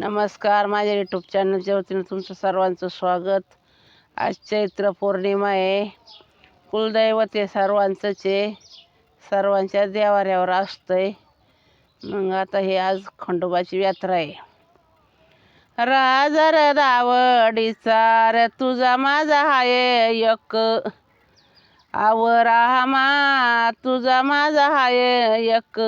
नमस्कार माझ्या यूट्यूब चॅनलच्या वतीनं तुमचं सर्वांचं स्वागत. आज चैत्र पौर्णिमा आहे. कुलदैवत आहे सर्वांचंच आहे. सर्वांच्या देवाऱ्यावर असतंय. मग आता हे आज खंडोबाची यात्रा आहे. राजर दावडीचा र तुझा माझा हाय एक. आवरा मा तुझा माझा हाय एक.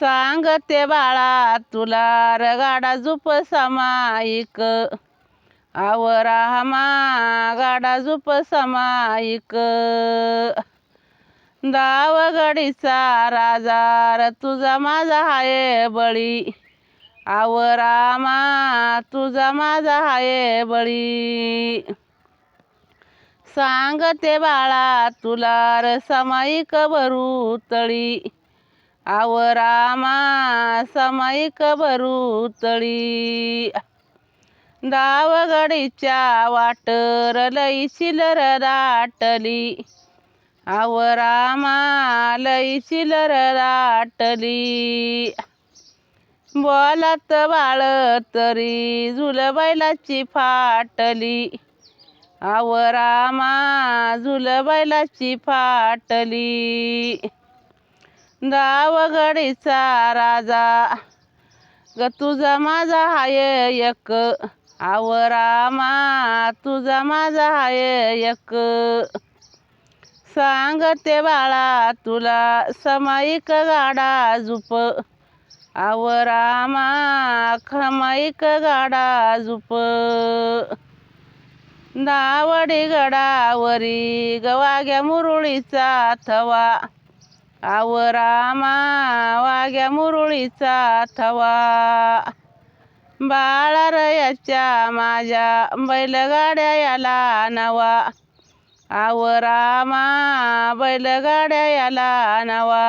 सांगते बाळा तुला रगाडा झुप समाईक. आवरा मा गाडा झुप समाईक. दावगडीचा राजार तुझा माझा हाय बळी. आवरामा तुझा माझा हाय बळी. सांगते बाळा तुला र समाईक भरू तळी. आवरामा समायिक भरू तळी दावगडीच्या वाटर लई शिलर दाटली. आवरामा लई शिलर दाटली. बोलात बाळ तरी झुलबायलाची फाटली. आवरामा झुलबायलाची फाटली. दावगडीचा राजा. ग तुझा माझा हाय एक आवरामा. तुझा माझा हाय एक सांगते बाळा तुला समाईक गाडा झुप आवरामा खमाईक गाडा झुप दावडी गडावरी गवाग्या मुरुळीचा थवा. आवरामा वाग्या मुरुळीचा थवा. बाळारयाच्या माझ्या बैलगाड्या याला नवा. आवरामा बैलगाड्या याला नवा.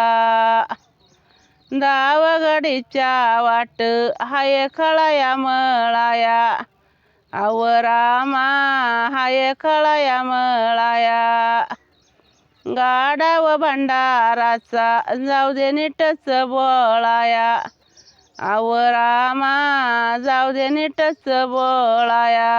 दावगडीच्या वाट हाय खळाया मळाया. आवरामा हाय खळाया मळाया. गाडा व भंडाराचा जाऊ दे नीटच बोळाया. आवरामा जाऊ दे नीटच बोळाया.